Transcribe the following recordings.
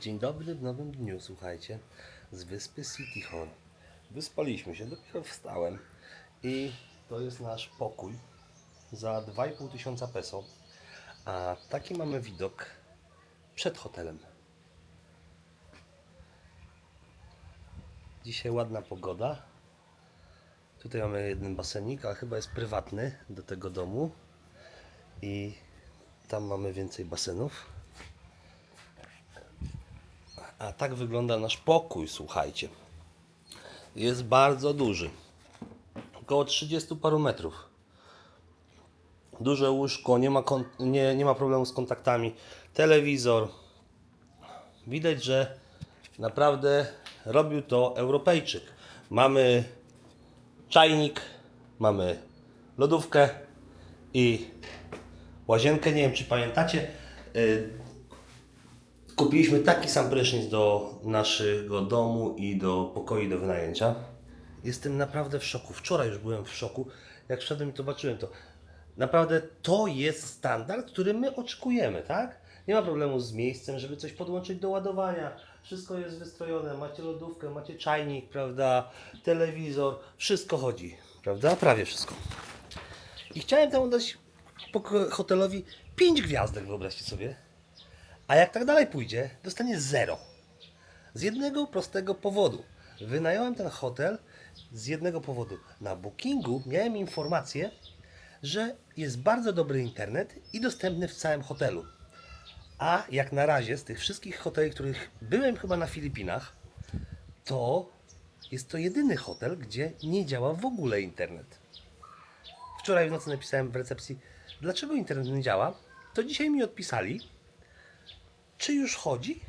Dzień dobry w nowym dniu, słuchajcie, z wyspy City Hall. Wyspaliśmy się, dopiero wstałem i to jest nasz pokój za 2,5 tysiąca peso. A taki mamy widok przed hotelem. Dzisiaj ładna pogoda. Tutaj mamy jeden basenik, ale chyba jest prywatny do tego domu. I tam mamy więcej basenów. A tak wygląda nasz pokój, słuchajcie. Jest bardzo duży. Około 30 paru metrów. Duże łóżko, nie ma, nie, nie ma problemu z kontaktami. Telewizor. Widać, że naprawdę robił to Europejczyk. Mamy czajnik, mamy lodówkę i łazienkę. Nie wiem, czy pamiętacie. Kupiliśmy taki sam prysznic do naszego domu i do pokoi do wynajęcia. Jestem naprawdę w szoku. Wczoraj już byłem w szoku. Jak wszedłem i zobaczyłem to. Naprawdę to jest standard, który my oczekujemy, tak? Nie ma problemu z miejscem, żeby coś podłączyć do ładowania. Wszystko jest wystrojone. Macie lodówkę, macie czajnik, prawda? Telewizor. Wszystko chodzi, prawda? Prawie wszystko. I chciałem temu dać hotelowi 5 gwiazdek, wyobraźcie sobie. A jak tak dalej pójdzie, dostanie zero. Z jednego prostego powodu. Wynająłem ten hotel z jednego powodu. Na bookingu miałem informację, że jest bardzo dobry internet i dostępny w całym hotelu. A jak na razie z tych wszystkich hoteli, których byłem chyba na Filipinach, to jest to jedyny hotel, gdzie nie działa w ogóle internet. Wczoraj w nocy napisałem w recepcji, dlaczego internet nie działa. To dzisiaj mi odpisali, czy już chodzi?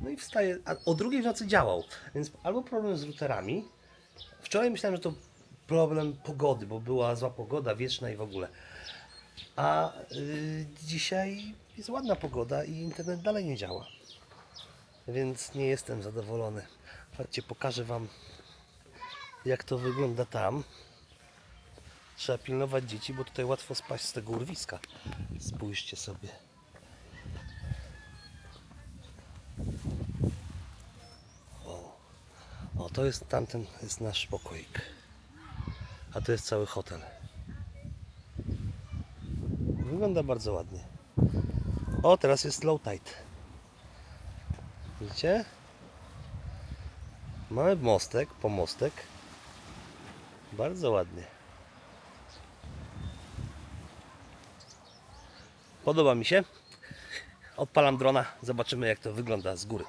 No i wstaje, a o drugiej w nocy działał, więc albo problem z routerami. Wczoraj myślałem, że to problem pogody, bo była zła pogoda, wieczna i w ogóle. A y, dzisiaj jest ładna pogoda i internet dalej nie działa. Więc nie jestem zadowolony. Chodźcie, pokażę Wam, jak to wygląda tam. Trzeba pilnować dzieci, bo tutaj łatwo spaść z tego urwiska. Spójrzcie sobie. O, to jest tamten, jest nasz pokoik. A to jest cały hotel. Wygląda bardzo ładnie. O, teraz jest low tide. Widzicie? Mamy mostek, pomostek. Bardzo ładnie. Podoba mi się. Odpalam drona, zobaczymy jak to wygląda z góry.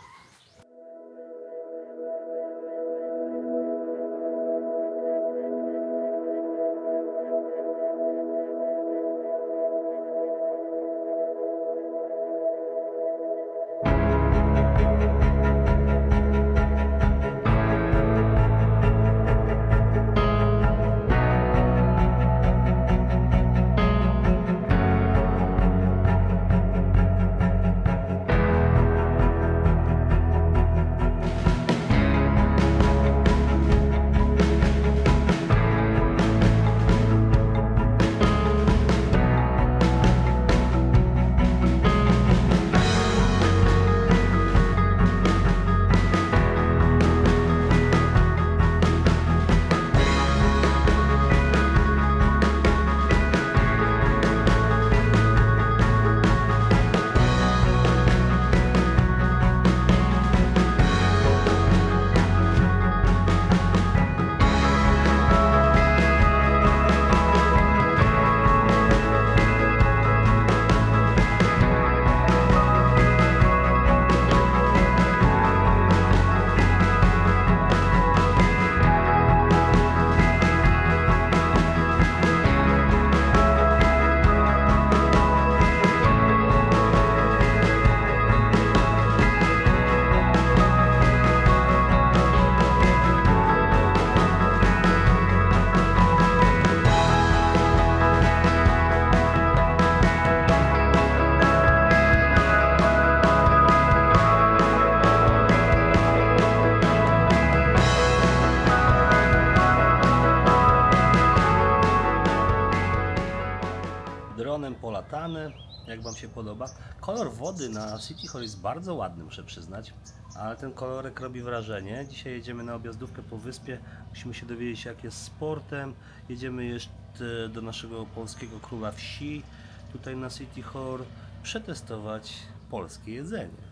Wody na City Hall jest bardzo ładny, muszę przyznać, ale ten kolorek robi wrażenie. Dzisiaj jedziemy na objazdówkę po wyspie, musimy się dowiedzieć jak jest sportem. Jedziemy jeszcze do naszego polskiego króla wsi, tutaj na City Hall, przetestować polskie jedzenie.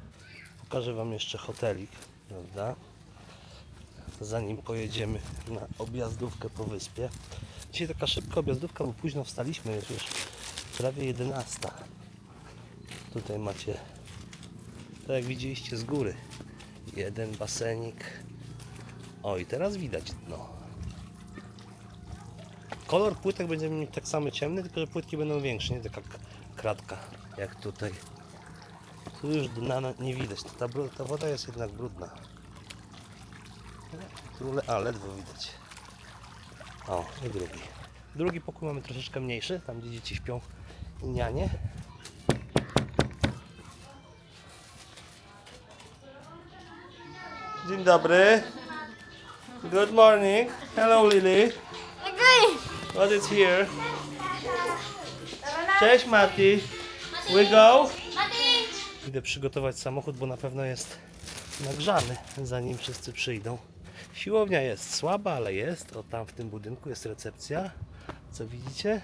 Pokażę Wam jeszcze hotelik, prawda? Zanim pojedziemy na objazdówkę po wyspie. Dzisiaj taka szybka objazdówka, bo późno wstaliśmy, jest już prawie 11. Tutaj macie, tak jak widzieliście z góry, jeden basenik. O i teraz widać dno. Kolor płytek będzie mieć tak samo ciemny, tylko że płytki będą większe, nie taka kratka jak tutaj. Tu już dna na- nie widać, ta, ta woda jest jednak brudna. Tu a, ledwo widać. O, i drugi. Drugi pokój mamy troszeczkę mniejszy, tam gdzie dzieci śpią nianie. Dzień dobry. Good morning. Hello Lily. What is here? Cześć Mati. We go. Idę przygotować samochód, bo na pewno jest nagrzany, zanim wszyscy przyjdą. Siłownia jest słaba, ale jest. O tam w tym budynku jest recepcja. Co widzicie?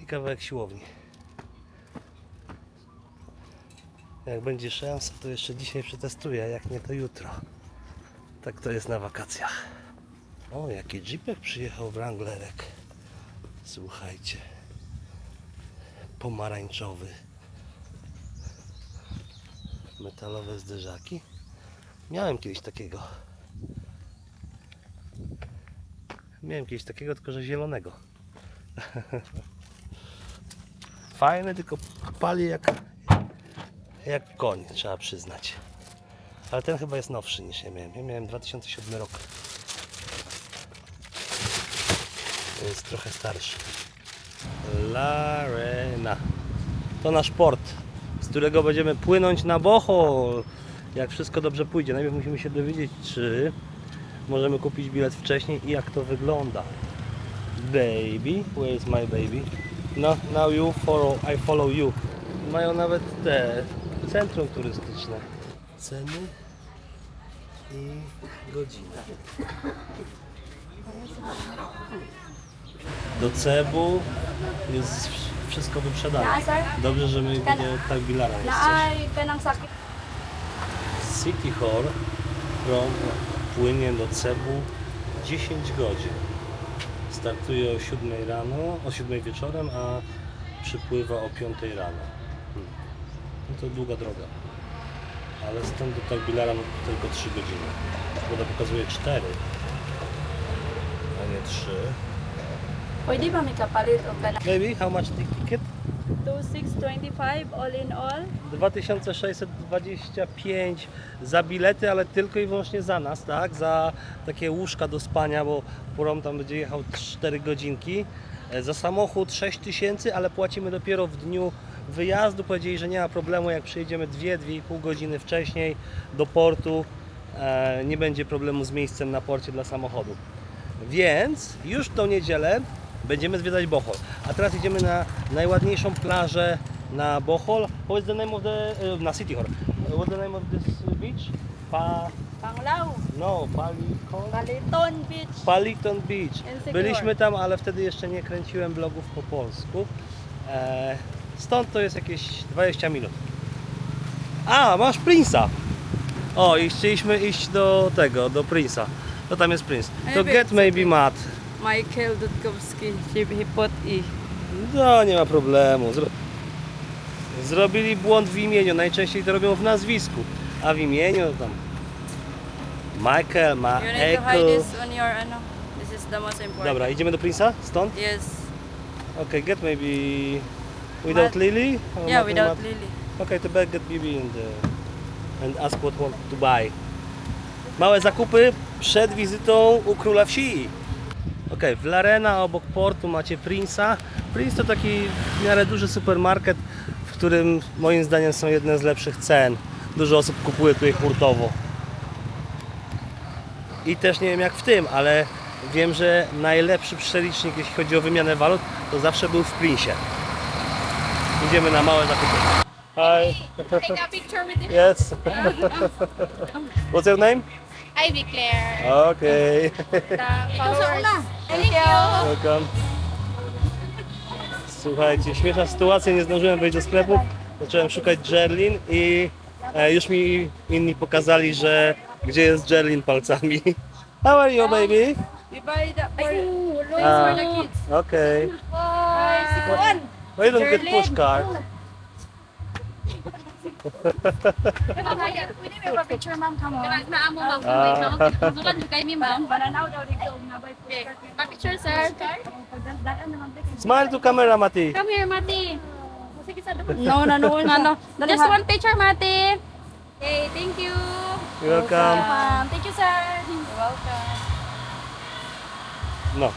I kawałek siłowni. Jak będzie szansa, to jeszcze dzisiaj przetestuję, jak nie to jutro. Tak to jest na wakacjach. O, jaki jeepek przyjechał Wranglerek. Słuchajcie. Pomarańczowy. Metalowe zderzaki. Miałem kiedyś takiego. Miałem kiedyś takiego, tylko że zielonego. Fajny, tylko pali jak, jak koń, trzeba przyznać. Ale ten chyba jest nowszy niż ja miałem. Ja miałem 2007 rok. Jest trochę starszy. Larena. To nasz port, z którego będziemy płynąć na Bohol. Jak wszystko dobrze pójdzie. Najpierw musimy się dowiedzieć, czy możemy kupić bilet wcześniej i jak to wygląda. Baby, where is my baby? No, now you follow, I follow you. Mają nawet te centrum turystyczne. Ceny i godziny. Do Cebu jest wszystko wyprzedane. Dobrze, że my nie tak bilara jest coś. City Hall from płynie do Cebu 10 godzin. Startuje o 7 rano, o 7 wieczorem, a przypływa o 5 rano. Hmm. No to długa droga. Ale stąd do Tagbilara no, tylko 3 godziny. Woda pokazuje 4, a nie 3. Pwede ba may kapalit o ka na? Baby, how much the ticket? 2625 all in all. 2625 za bilety, ale tylko i wyłącznie za nas, tak? Za takie łóżka do spania, bo Purom tam będzie jechał 4 godzinki. E, Za samochód 6000, ale płacimy dopiero w dniu wyjazdu. Powiedzieli, że nie ma problemu, jak przyjedziemy 2-2,5 godziny wcześniej do portu. e, Nie będzie problemu z miejscem na porcie dla samochodu. Więc już w tą niedzielę będziemy zwiedzać Bohol. A teraz idziemy na najładniejszą plażę na Bohol. What is the name of the... e, na City Hall. What's the name of this beach? Pa... Panglao. No, Palikon? Baliton Beach. Paliton Beach. Insecure. Byliśmy tam, ale wtedy jeszcze nie kręciłem vlogów po polsku. E, stąd to jest jakieś 20 minut. A, masz Prince'a! O, i chcieliśmy iść do tego, do Prince'a. To tam jest Prince. To get maybe mat. Michael Dudkowski. Put E. No, nie ma problemu. Zro... Zrobili błąd w imieniu. Najczęściej to robią w nazwisku. A w imieniu to tam. Michael ma You need to hide Echo. this on your ano. This is the most important. Dobra, idziemy do Prince'a? Stąd? Yes. Okay, get maybe without Mat- Lily? Or Yeah, without Lily. Okay, to back get Bibi and, uh, and ask what want to buy. Małe zakupy przed wizytą u króla wsi. Okej, w Larena obok portu macie Prince'a. Prince to taki w miarę duży supermarket, w którym moim zdaniem są jedne z lepszych cen. Dużo osób kupuje tutaj hurtowo. I też nie wiem jak w tym, ale wiem, że najlepszy przelicznik jeśli chodzi o wymianę walut to zawsze był w Prince'ie. Idziemy na małe zakupy. Hi. Take a picture with him. Yes. What's your name? Ivy Claire. Okay. The followers. Thank you. Welcome. Słuchajcie, śmieszna sytuacja, nie zdążyłem wejść do sklepu. Zacząłem szukać Jerlin i e, już mi inni pokazali, że gdzie jest Jerlin palcami. How are you, baby? We buy the for, Ah. for the kids. Okay. One. Why don't get push cart? Pwede may pa-picture, ma'am, come on. Naamo ma'am. Ah. Tutukan nyo kay mi ma'am. Bananaw daw dito na by Pa-picture sir. Daan naman dito. Smile to camera, Mati. Come here Mati. Sige sa doon. No, no, no, no, no. Just one picture Mati. Okay, thank you. You're welcome. Thank you, sir. You're welcome. No.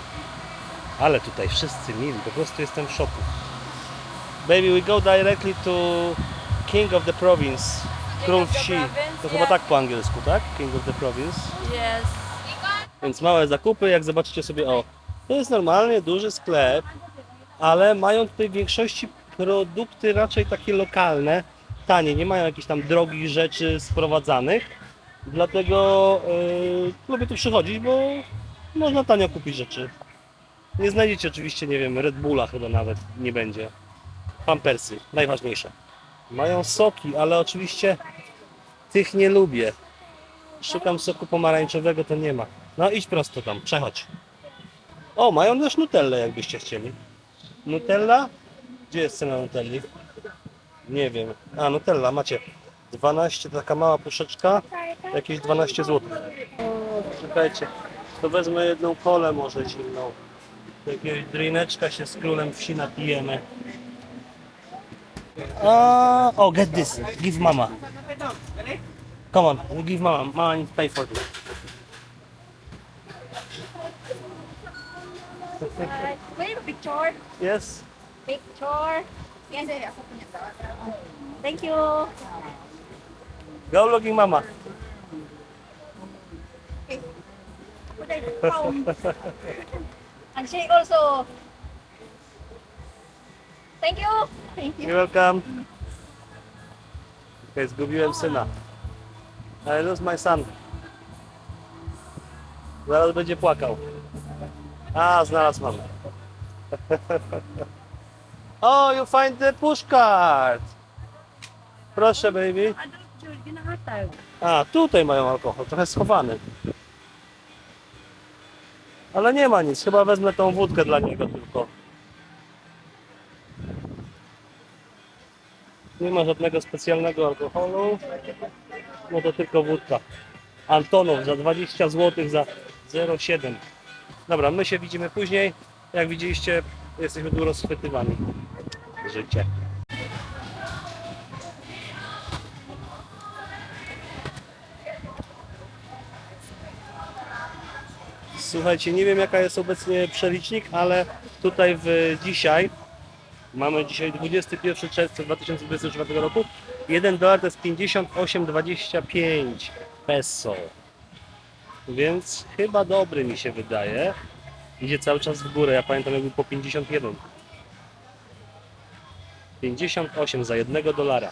Ale tutaj wszyscy mili, po prostu jestem w szoku. Baby, we go directly to King of the Province. Król of the wsi. province, To chyba tak po angielsku, tak? King of the Province. Yes. Więc małe zakupy, jak zobaczycie sobie, o, to jest normalnie duży sklep, ale mają tutaj w większości produkty raczej takie lokalne, tanie, nie mają jakichś tam drogich rzeczy sprowadzanych, dlatego yy, lubię tu przychodzić, bo można tanio kupić rzeczy. Nie znajdziecie oczywiście, nie wiem, Red Bulla chyba nawet nie będzie. Pampersy, najważniejsze. Mają soki, ale oczywiście tych nie lubię. Szukam soku pomarańczowego, to nie ma. No idź prosto tam, przechodź. O, mają też Nutellę, jakbyście chcieli. Nutella? Gdzie jest cena Nutelli? Nie wiem. A, Nutella, macie 12, taka mała puszeczka, jakieś 12 zł. Czekajcie, to wezmę jedną kolę może zimną. Jakiegoś drineczka się z królem wsi napijemy. A, oh, get this. Give mama. Come on, you give mama. Mama needs to pay for this. Pwede pa picture? Yes. Picture. Yes, sir. Ako po niya. Thank you. Go looking mama. And she also. Thank you. Thank you. You're welcome. Okay, zgubiłem syna. I lose my son. Zaraz będzie płakał. A, znalazł mamę. oh, you find the push cart. Proszę, baby. A, tutaj mają alkohol, trochę schowany. Ale nie ma nic, chyba wezmę tą wódkę dla niego tylko. Nie ma żadnego specjalnego alkoholu. No to tylko wódka. Antonów za 20 zł za 0,7. Dobra, my się widzimy później. Jak widzieliście, jesteśmy tu rozchwytywani. Życie. Słuchajcie, nie wiem jaka jest obecnie przelicznik, ale tutaj w dzisiaj Mamy dzisiaj 21 czerwca 2024 roku. 1 dolar to jest 58,25 peso. Więc chyba dobry mi się wydaje. Idzie cały czas w górę. Ja pamiętam jakby po 51. 58 za 1 dolara.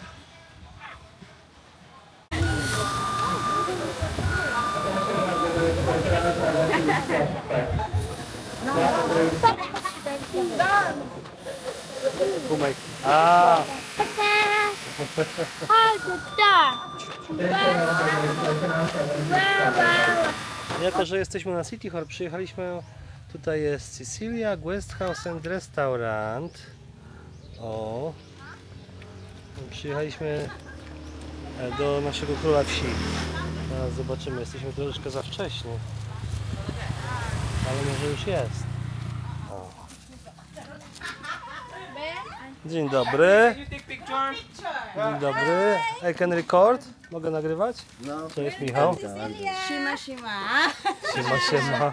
Kumaj. A, Jako, że jesteśmy na City Hall, przyjechaliśmy. Tutaj jest Sicilia Guest House and Restaurant. O. Przyjechaliśmy e, do naszego króla wsi. Teraz zobaczymy, jesteśmy troszeczkę za wcześnie. Ale może już jest. O. Dzień dobry. Dzień dobry. I can record? Mogę nagrywać? No. Cześć Michał. Shima, shima. Siema, siema.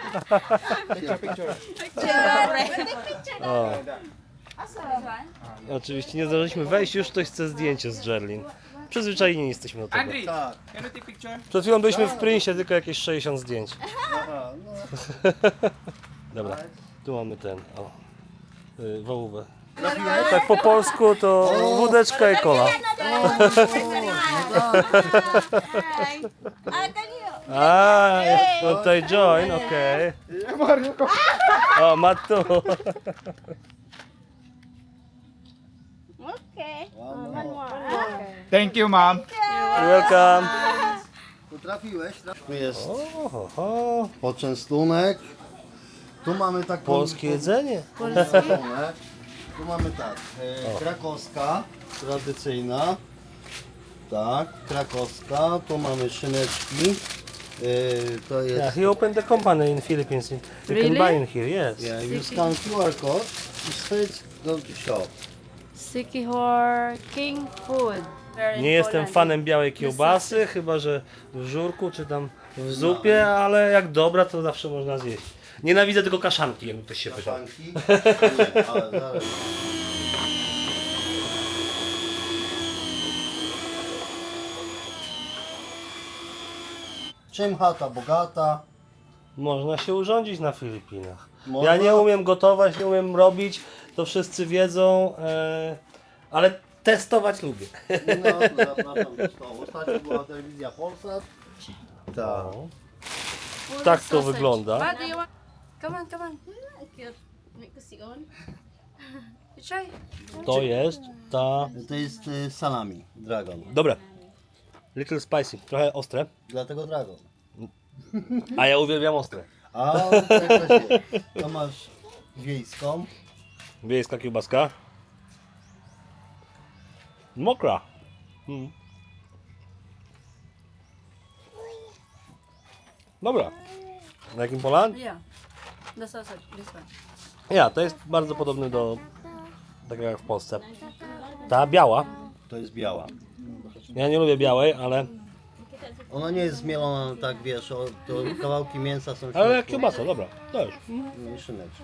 O. Oczywiście nie zdążyliśmy wejść, już ktoś chce zdjęcie z Jerlin. Przyzwyczajeni jesteśmy do tego. Andri, can you take picture? Przed chwilą byliśmy w Prince'ie, tylko jakieś 60 zdjęć. Dobra, tu mamy ten, o, y, wołówę. Tak po polsku to wódeczka i kola. A, tutaj join, okej. O, Matu. Okay. Thank you, mom. Welcome. Potrafiłeś? Tu jest Oho, poczęstunek. Tu mamy taką polskie jedzenie. poczęstunek. Tu mamy tak, e, krakowska, tradycyjna. Tak, krakowska. Tu mamy szyneczki. E, to Yeah, jest, he opened the company in Philippines. You can buy in here, yes. yeah, you scan QR code, you go to shop. Sikihor King Food. Nie jestem fanem białej kiełbasy, chyba że w żurku czy tam w zupie, ale jak dobra to zawsze można zjeść. Nienawidzę tylko kaszanki, jakby ktoś się pytał. Kaszanki. Nie, ale zaraz. Czym chata bogata? Można się urządzić na Filipinach. Można. Ja nie umiem gotować, nie umiem robić, to wszyscy wiedzą, e, ale testować lubię. No, to zapraszam do stołu. Ostatnio była telewizja Polsat. Tak. Tak to wygląda. What do you want? Come on, come on. Cute. Make ko si on. You try. To jest ta... To jest y, salami, dragon. Dobre. Little spicy, trochę ostre, Dlatego dragon. a ja uwielbiam ostre. A tak właśnie. To masz wiejską. Wiejska kiełbaska. Mokra. Mm. Dobra. Na jakim pola? Yeah. This one. Ja, to jest bardzo podobny do tak jak w Polsce. Ta biała. To jest biała. Ja nie lubię białej, ale, Ona nie jest zmielona tak, wiesz, o, to kawałki mięsa są ale środku. kiełbasa, dobra. Też. I szyneczka.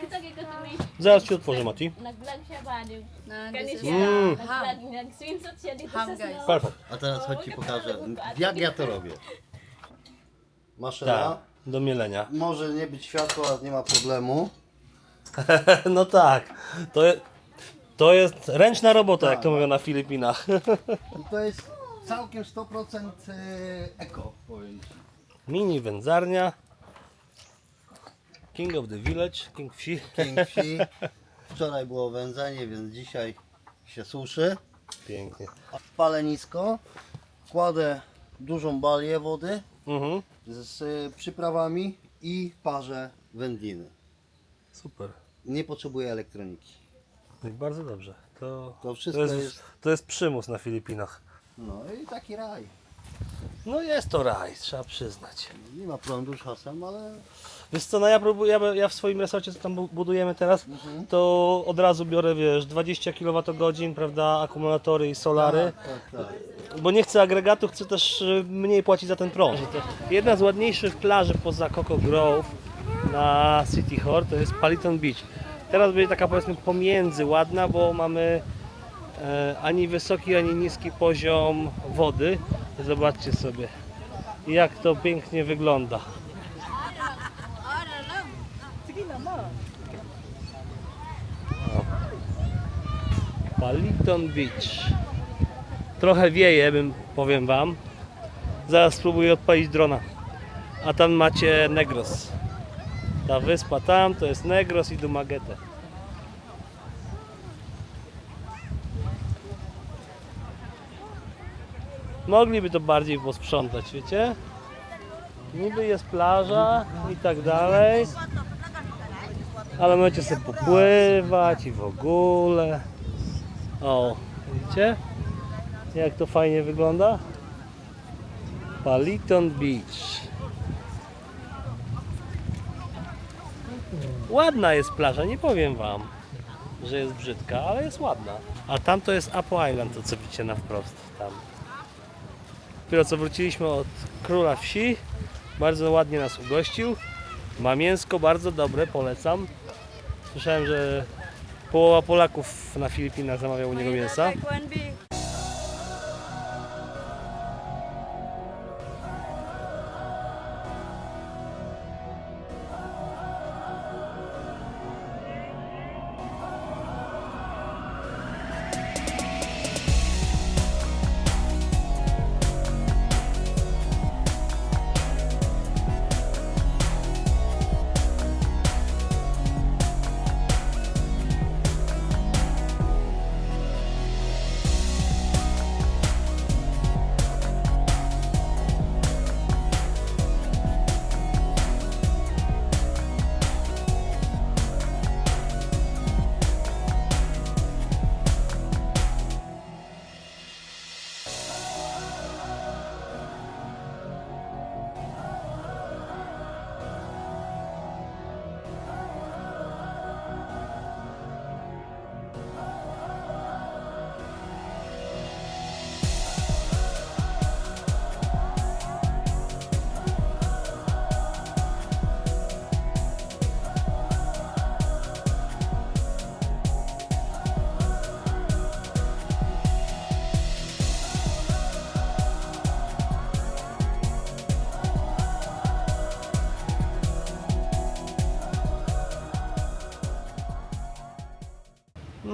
Kita kay. Zaraz ci otworzę, Mati. Nag-vlog siya ba? Nag- Na Kani this is siya. Mm. Nag-vlog, nag-screenshot siya dito Ham, sa guys. snow. Perfekt. A teraz chodź ci pokażę, jak ja to robię. Maszyna. Tak, do mielenia. Może nie być światła, nie ma problemu. No tak. To, je, to jest ręczna robota, jak to mówią na Filipinach. To jest całkiem 100% y, eko, powiem ci. Mini wędzarnia. King of the Village, King Wsi. King wsi. Wczoraj było wędzenie, więc dzisiaj się suszy. Pięknie. Palę nisko. Kładę dużą balię wody Mhm. z y, przyprawami i parzę wędliny. Super. Nie potrzebuję elektroniki. I bardzo dobrze. To, To wszystko to, jest, jest- to jest przymus na Filipinach. No i taki raj. No jest to raj, trzeba przyznać. Nie ma prądu czasem, ale Wiesz co, no ja próbuję, ja, ja w swoim resorcie, co tam bu- budujemy teraz, Mhm. to od razu biorę, wiesz, 20 kWh, prawda, akumulatory i solary, tak, tak. bo nie chcę agregatu, chcę też y, mniej płacić za ten prąd. Jedna z ładniejszych plaży poza Coco Grove na City Hall to jest Paliton Beach. Teraz będzie taka powiedzmy pomiędzy ładna, bo mamy e, ani wysoki, ani niski poziom wody. Zobaczcie sobie, jak to pięknie wygląda. Paliton Beach. Trochę wieje, bym powiem wam. Zaraz spróbuję odpalić drona. A tam macie Negros. Ta wyspa tam to jest Negros i Dumaguete. Mogliby to bardziej posprzątać, wiecie? Niby jest plaża i tak dalej. Ale możecie sobie popływać i w ogóle. O, widzicie? Jak to fajnie wygląda? Paliton Beach. Ładna jest plaża, nie powiem wam, że jest brzydka, ale jest ładna. A tam to jest Apo Island, to co widzicie na wprost tam. Dopiero co wróciliśmy od króla wsi, bardzo ładnie nas ugościł. Ma mięsko bardzo dobre, polecam. Słyszałem, że połowa Polaków na Filipinach zamawia u niego mięsa.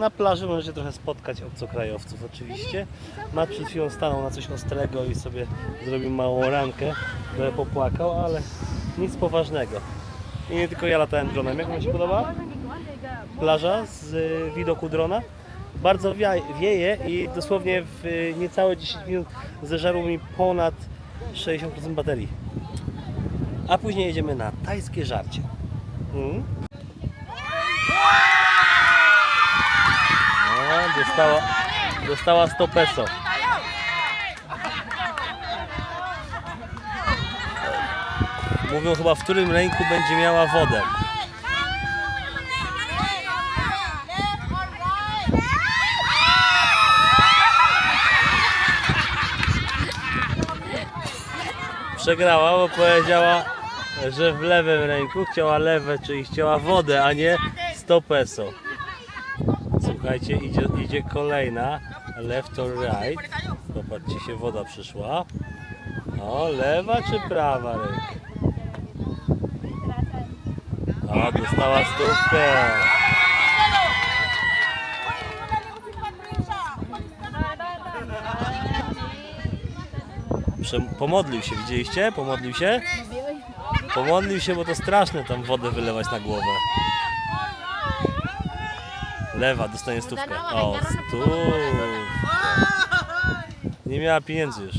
Na plaży możecie trochę spotkać obcokrajowców oczywiście. Matt przed chwilą stanął na coś ostrego i sobie zrobił małą rankę, trochę popłakał, ale nic poważnego. I nie tylko ja latałem dronem. Jak Wam się podoba? Plaża z y, widoku drona. Bardzo wieje i dosłownie w y, niecałe 10 minut zeżarło mi ponad 60% baterii. A później jedziemy na tajskie żarcie. Mm. Dostała, dostała 100 peso. Mówią chyba, w którym ręku będzie miała wodę. Przegrała, bo powiedziała, że w lewym ręku chciała lewe, czyli chciała wodę, a nie 100 peso. Słuchajcie, idzie, idzie kolejna, left or right. Popatrzcie, się woda przyszła. O, lewa czy prawa ręka? O, dostała stówkę. Pomodlił się, widzieliście? Pomodlił się? Pomodlił się, bo to straszne tam wodę wylewać na głowę. Lewa dostanie stówkę. O, stówkę. Nie miała pieniędzy już.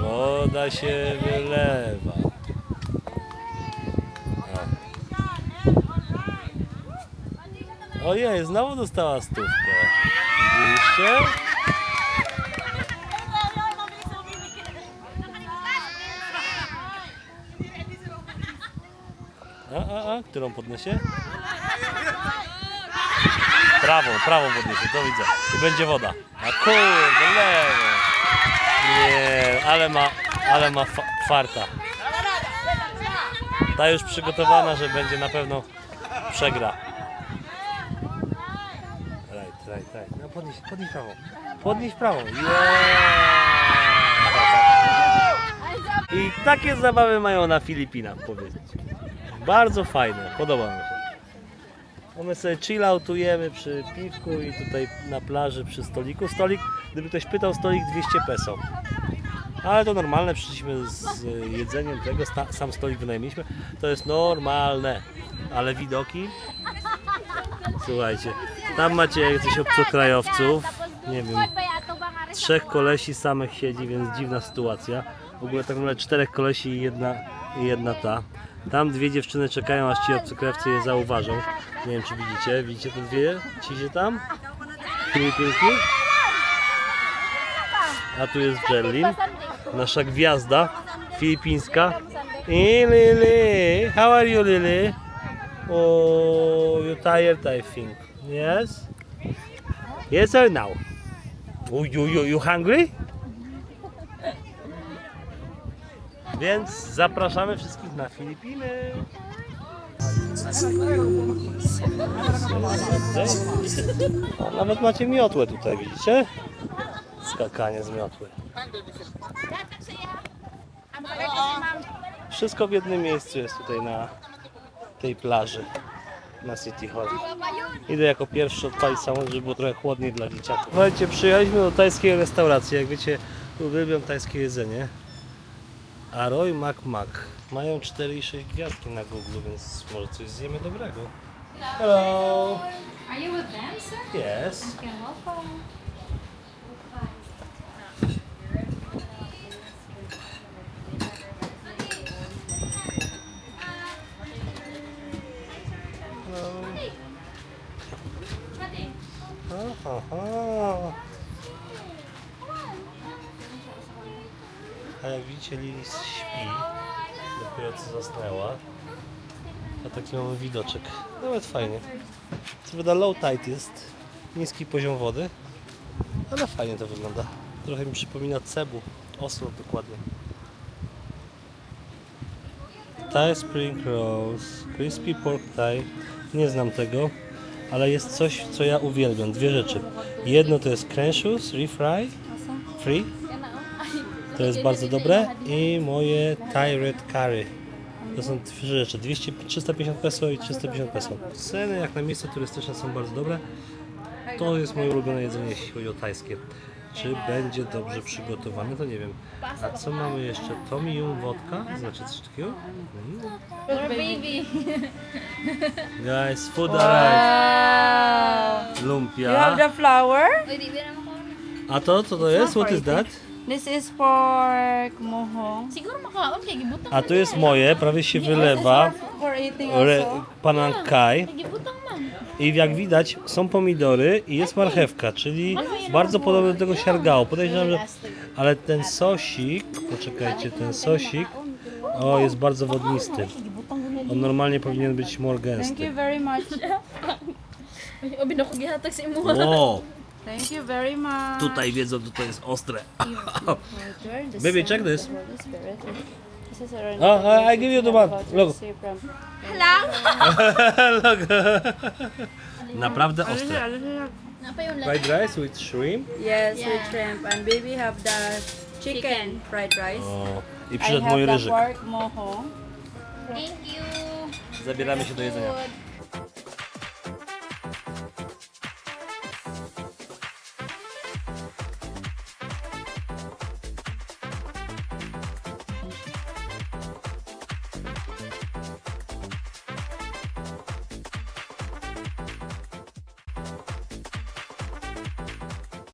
Woda się wylewa. O. Ojej, znowu dostała stówkę. Widzieliście? A, a, a, którą podniesie? Prawą, prawą podniesie, to widzę. I będzie woda. A kurde, lewo. Nie, ale ma, ale ma fa farta. Ta już przygotowana, że będzie na pewno przegra. Right, right, right. No podnieś, podnieś prawą. Podnieś prawą. Yeah. I takie zabawy mają na Filipinach, powiedzcie. Bardzo fajne, podoba mi się. A my sobie chilloutujemy przy piwku i tutaj na plaży przy stoliku. Stolik, gdyby ktoś pytał, stolik 200 peso. Ale to normalne, przyszliśmy z jedzeniem tego, sam stolik wynajmiliśmy. To jest normalne, ale widoki. Słuchajcie, tam macie jakichś obcokrajowców. Nie wiem, trzech kolesi samych siedzi, więc dziwna sytuacja. W ogóle tak naprawdę czterech kolesi i jedna, i jedna ta. Tam dwie dziewczyny czekają, aż ci obcokrajowcy je zauważą. Nie wiem, czy widzicie. Widzicie te dwie? Ci się tam? Filipinki? A tu jest Berlin. Nasza gwiazda filipińska. I Lily, how are you Lily? Oh, you're tired I think. Yes? Yes or no? Oh, you, you, you hungry? Więc zapraszamy wszystkich na Filipiny. Nawet macie miotłę tutaj, widzicie? Skakanie z miotły. Wszystko w jednym miejscu jest tutaj na tej plaży na City Hall. Idę jako pierwszy odpalić samochód, żeby było trochę chłodniej dla dzieciaków. Słuchajcie, przyjechaliśmy do tajskiej restauracji. Jak wiecie, uwielbiam tajskie jedzenie. Aroy Mac Mac. Mają 4,6 gwiazdki na Google, więc może coś zjemy dobrego. Hello! Are you with them, sir? Yes. Okay, welcome. Aha. A jak widzicie, Lili co zasnęła. A taki mamy widoczek. Nawet fajnie. Co prawda low tide jest. Niski poziom wody. Ale fajnie to wygląda. Trochę mi przypomina Cebu. Oslo dokładnie. Thai Spring Rolls, Crispy Pork Thai. Nie znam tego, ale jest coś, co ja uwielbiam. Dwie rzeczy. Jedno to jest Crenshaws Refry. Free. To jest bardzo dobre. I moje Thai Red Curry. To są trzy rzeczy. 200, 350 peso i 350 peso. Ceny jak na miejsce turystyczne są bardzo dobre. to jest moje ulubione jedzenie, jeśli chodzi o tajskie. Czy będzie dobrze przygotowane, to nie wiem. A co mamy jeszcze? Tomium wodka? Znaczy coś takiego? Mm. Baby. Guys, food arrived. Lumpia. the di ba naman ko? A to, co to jest? What is that? This is pork mohong. Siguro makaon kay gibutang. A to jest moje, prawie się wylewa. For eating Re, also. panankaj. Kay gibutang man. I jak widać są pomidory i jest marchewka, czyli bardzo podobne do tego siargału. Podejrzewam, że... Ale ten sosik, poczekajcie, ten sosik, o jest bardzo wodnisty. On normalnie powinien być more Thank you gęsty. very much. Ay, Obi na ko gihatag sa imo. Wow, Thank you very much. tutaj wiedzą, że to jest ostre. Baby, check this. Oh, I, I give you the one. Look. Look. Naprawdę ostre. Fried rice with shrimp. Yes, with shrimp. And baby have the chicken fried rice. O, I I przyszedł have mój the ryżyk. pork mohong. Thank you. Zabieramy się do jedzenia. Food.